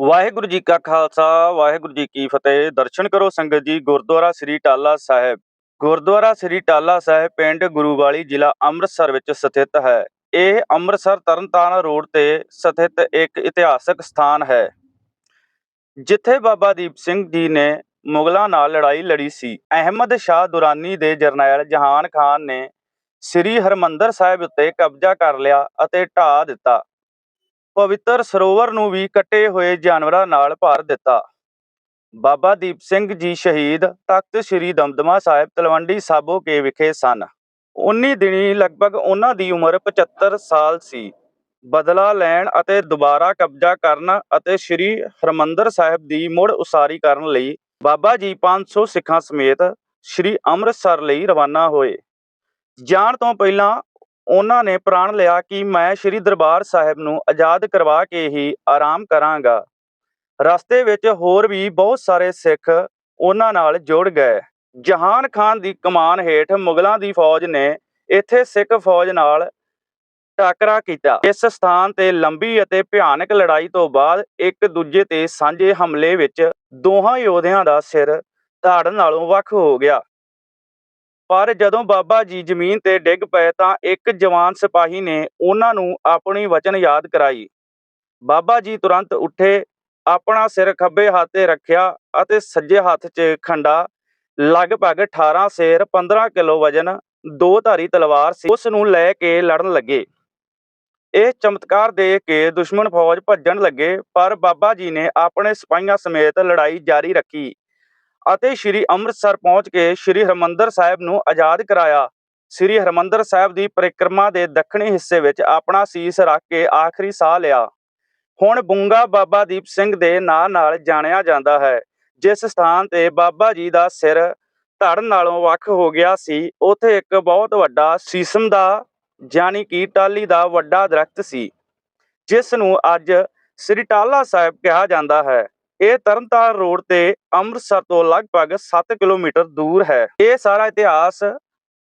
ਵਾਹਿਗੁਰੂ ਜੀ ਕਾ ਖਾਲਸਾ, ਵਾਹਿਗੁਰੂ ਜੀ ਕੀ ਫਤਿਹ। ਦਰਸ਼ਨ ਕਰੋ ਸੰਗਤ ਜੀ, ਗੁਰਦੁਆਰਾ ਸ੍ਰੀ ਟਾਲਾ ਸਾਹਿਬ। ਗੁਰਦੁਆਰਾ ਸ੍ਰੀ ਟਾਲਾ ਸਾਹਿਬ ਪਿੰਡ ਗੁਰੂਵਾਲੀ ਜ਼ਿਲ੍ਹਾ ਅੰਮ੍ਰਿਤਸਰ ਵਿੱਚ ਸਥਿਤ ਹੈ। ਇਹ ਅੰਮ੍ਰਿਤਸਰ ਤਰਨਤਾਰਨ ਰੋਡ ਤੇ ਸਥਿਤ ਇੱਕ ਇਤਿਹਾਸਕ ਸਥਾਨ ਹੈ। ਜਿੱਥੇ ਬਾਬਾ ਦੀਪ ਸਿੰਘ ਜੀ ਨੇ ਮੁਗਲਾਂ ਨਾਲ ਲੜਾਈ ਲੜੀ ਸੀ। ਅਹਿਮਦ ਸ਼ਾਹ ਦੁਰਾਨੀ ਦੇ ਜਰਨੈਲ ਜਹਾਨ ਖਾਨ ਨੇ ਸ੍ਰੀ ਹਰਮੰਦਰ ਸਾਹਿਬ ਉੱਤੇ ਕਬਜ਼ਾ ਕਰ ਲਿਆ ਅਤੇ ਢਾਹ ਦਿੱਤਾ। ਪਵਿੱਤਰ ਸਰੋਵਰ ਨੂੰ ਵੀ ਕੱਟੇ ਹੋਏ ਜਾਨਵਰਾਂ ਨਾਲ ਭਰ ਦਿੱਤਾ। ਬਾਬਾ ਦੀਪ ਸਿੰਘ ਜੀ ਸ਼ਹੀਦ ਤਖਤ ਸ੍ਰੀ ਦਮਦਮਾ ਸਾਹਿਬ ਤਲਵੰਡੀ ਸਾਬੋ ਕੇ ਵਿਖੇ ਸਨ। 19 ਦਿਨੀ ਲਗਭਗ ਉਹਨਾਂ ਦੀ ਉਮਰ 75 ਸਾਲ ਸੀ। ਬਦਲਾ ਲੈਣ ਅਤੇ ਦੁਬਾਰਾ ਕਬਜ਼ਾ ਕਰਨ ਅਤੇ ਸ੍ਰੀ ਹਰਮੰਦਰ ਸਾਹਿਬ ਦੀ ਮੁੜ ਉਸਾਰੀ ਕਰਨ ਲਈ ਬਾਬਾ ਜੀ 500 ਸਿੱਖਾਂ ਸਮੇਤ ਸ੍ਰੀ ਅੰਮ੍ਰਿਤਸਰ ਲਈ ਰਵਾਨਾ ਹੋਏ। ਜਾਣ ਤੋਂ ਪਹਿਲਾਂ ਉਹਨਾਂ ਨੇ ਪ੍ਰਣ ਲਿਆ ਕਿ ਮੈਂ ਸ੍ਰੀ ਦਰਬਾਰ ਸਾਹਿਬ ਨੂੰ ਆਜ਼ਾਦ ਕਰਵਾ ਕੇ ਹੀ ਆਰਾਮ ਕਰਾਂਗਾ। ਰਸਤੇ ਵਿੱਚ ਹੋਰ ਵੀ ਬਹੁਤ ਸਾਰੇ ਸਿੱਖ ਉਹਨਾਂ ਨਾਲ ਜੁੜ ਗਏ। ਜਹਾਨ ਖਾਨ ਦੀ ਕਮਾਨ ਹੇਠ ਮੁਗਲਾਂ ਦੀ ਫੌਜ ਨੇ ਇੱਥੇ ਸਿੱਖ ਫੌਜ ਨਾਲ ਟਾਕਰਾ ਕੀਤਾ। ਇਸ ਸਥਾਨ ਤੇ ਲੰਬੀ ਅਤੇ ਭਿਆਨਕ ਲੜਾਈ ਤੋਂ ਬਾਅਦ ਇੱਕ ਦੂਜੇ ਤੇ ਸਾਂਝੇ ਹਮਲੇ ਵਿੱਚ ਦੋਹਾਂ ਯੋਧਿਆਂ ਦਾ ਸਿਰ ਧਾੜਨ ਨਾਲੋਂ ਵੱਖ ਹੋ ਗਿਆ। ਪਰ ਜਦੋਂ ਬਾਬਾ ਜੀ ਜ਼ਮੀਨ ਤੇ ਡਿੱਗ ਪਏ ਤਾਂ ਇੱਕ ਜਵਾਨ ਸਿਪਾਹੀ ਨੇ ਉਹਨਾਂ ਨੂੰ ਆਪਣੀ ਵਚਨ ਯਾਦ ਕਰਾਈ। ਬਾਬਾ ਜੀ ਤੁਰੰਤ ਉੱਠੇ, ਆਪਣਾ ਸਿਰ ਖੱਬੇ ਹੱਥ ਤੇ ਰੱਖਿਆ ਅਤੇ ਸੱਜੇ ਹੱਥ 'ਚ ਖੰਡਾ, ਲਗਭਗ 18 ਸੇਰ 15 ਕਿਲੋ ਵਜਨ, ਦੋ ਧਾਰੀ ਤਲਵਾਰ ਸੀ, ਉਸ ਨੂੰ ਲੈ ਕੇ ਲੜਨ ਲੱਗੇ। ਇਹ ਚਮਤਕਾਰ ਦੇਖ ਕੇ ਦੁਸ਼ਮਣ ਫੌਜ ਭੱਜਣ ਲੱਗੇ, ਪਰ ਬਾਬਾ ਜੀ ਨੇ ਆਪਣੇ ਸਿਪਾਹੀਆਂ ਸਮੇਤ ਲੜਾਈ ਜਾਰੀ ਰੱਖੀ। ਅਤੇ ਸ੍ਰੀ ਅੰਮ੍ਰਿਤਸਰ ਪਹੁੰਚ ਕੇ ਸ੍ਰੀ ਹਰਮੰਦਰ ਸਾਹਿਬ ਨੂੰ ਆਜ਼ਾਦ ਕਰਾਇਆ। ਸ੍ਰੀ ਹਰਮੰਦਰ ਸਾਹਿਬ ਦੀ ਪਰਿਕਰਮਾ ਦੇ ਦੱਖਣੀ ਹਿੱਸੇ ਵਿੱਚ ਆਪਣਾ ਸੀਸ ਰੱਖ ਕੇ ਆਖਰੀ ਸਾਹ ਲਿਆ। ਹੁਣ ਬੁੰਗਾ ਬਾਬਾ ਦੀਪ ਸਿੰਘ ਦੇ ਨਾਂ ਨਾਲ ਜਾਣਿਆ ਜਾਂਦਾ ਹੈ। ਜਿਸ ਸਥਾਨ ਤੇ ਬਾਬਾ ਜੀ ਦਾ ਸਿਰ ਧੜ ਨਾਲੋਂ ਵੱਖ ਹੋ ਗਿਆ ਸੀ, ਉੱਥੇ ਇੱਕ ਬਹੁਤ ਵੱਡਾ ਸੀਸਮ ਦਾ ਜਾਨੀ ਕਿ ਟਾਲੀ ਦਾ ਵੱਡਾ ਦਰਖਤ ਸੀ, ਜਿਸ ਨੂੰ ਅੱਜ ਸ੍ਰੀ ਟਾਲਾ ਸਾਹਿਬ ਕਿਹਾ ਜਾਂਦਾ ਹੈ। ਇਹ ਤਰਨਤਾਰਨ ਰੋਡ ਤੇ ਅੰਮ੍ਰਿਤਸਰ ਤੋਂ ਲਗਭਗ 7 ਕਿਲੋਮੀਟਰ ਦੂਰ ਹੈ। ਇਹ ਸਾਰਾ ਇਤਿਹਾਸ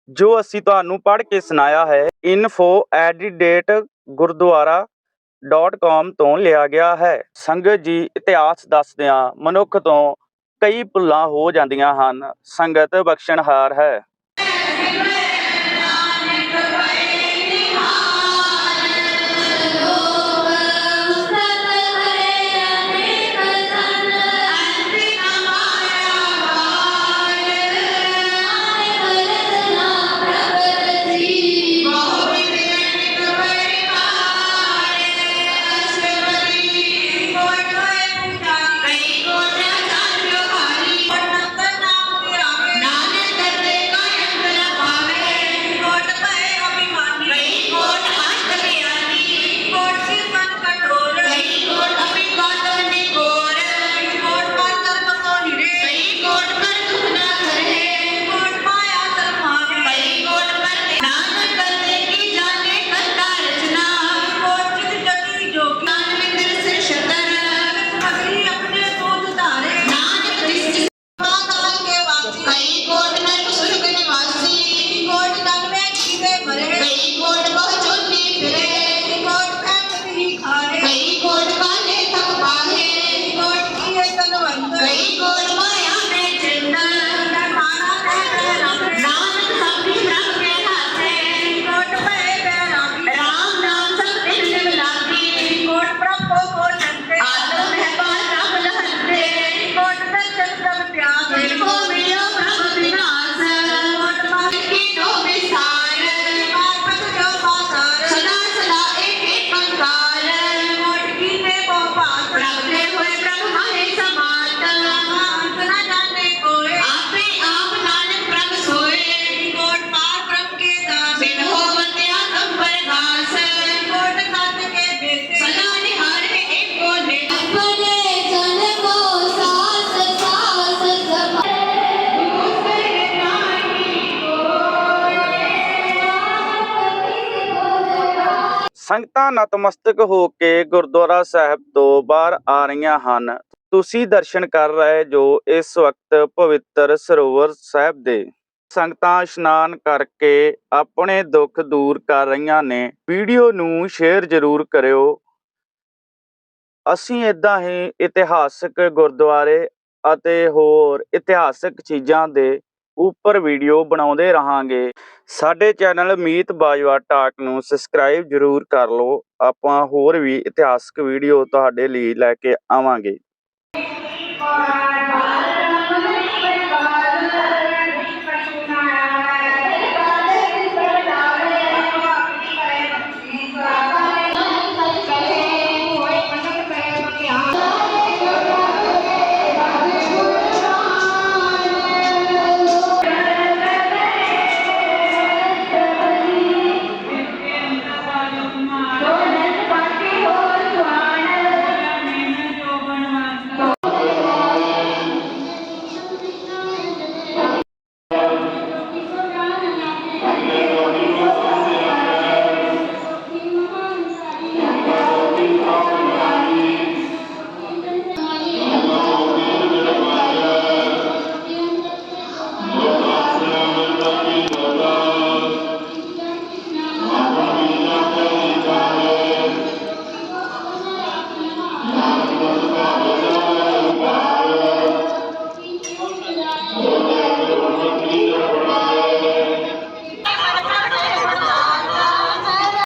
ਜੋ ਅਸੀਂ ਤੁਹਾਨੂੰ ਪੜ੍ਹ ਕੇ ਸੁਣਾਇਆ ਹੈ info@guruduara.com ਤੋਂ ਲਿਆ ਗਿਆ ਹੈ। ਸੰਗਤ ਜੀ ਇਤਿਹਾਸ ਦੱਸਦਿਆਂ ਮਨੁੱਖ ਤੋਂ ਕਈ ਭੁੱਲਾਂ ਹੋ ਜਾਂਦੀਆਂ ਹਨ। ਸੰਗਤ ਬਖਸ਼ਣਹਾਰ ਹੈ। ਸੰਗਤਾਂ ਨਤਮਸਤਕ ਹੋ ਕੇ ਗੁਰਦੁਆਰਾ ਸਾਹਿਬ ਤੋਂ ਬਾਹਰ ਆ ਰਹੀਆਂ ਹਨ। ਤੁਸੀਂ ਦਰਸ਼ਨ ਕਰ ਰਹੇ ਜੋ ਇਸ ਵਕਤ ਪਵਿੱਤਰ ਸਰੋਵਰ ਸਾਹਿਬ ਦੇ। ਸੰਗਤਾਂ ਇਸ਼ਨਾਨ ਕਰਕੇ ਆਪਣੇ ਦੁੱਖ ਦੂਰ ਕਰ ਰਹੀਆਂ ਨੇ। ਵੀਡੀਓ ਨੂੰ ਸ਼ੇਅਰ ਜ਼ਰੂਰ ਕਰਿਓ। ਅਸੀਂ ਇਦਾਂ ਹੀ ਇਤਿਹਾਸਕ ਗੁਰਦੁਆਰੇ ਅਤੇ ਹੋਰ ਇਤਿਹਾਸਕ ਚੀਜ਼ਾਂ ਦੇ ਉੱਪਰ ਵੀਡੀਓ ਬਣਾਉਂਦੇ ਰਹਾਂਗੇ। ਸਾਡੇ ਚੈਨਲ ਮੀਤ ਬਾਜਵਾ ਟਾਕ ਨੂੰ ਸਬਸਕ੍ਰਾਈਬ ਜਰੂਰ ਕਰ ਲਓ। ਆਪਾਂ ਹੋਰ ਵੀ ਇਤਿਹਾਸਕ ਵੀਡੀਓ ਤੁਹਾਡੇ ਲਈ ਲੈ ਕੇ ਆਵਾਂਗੇ।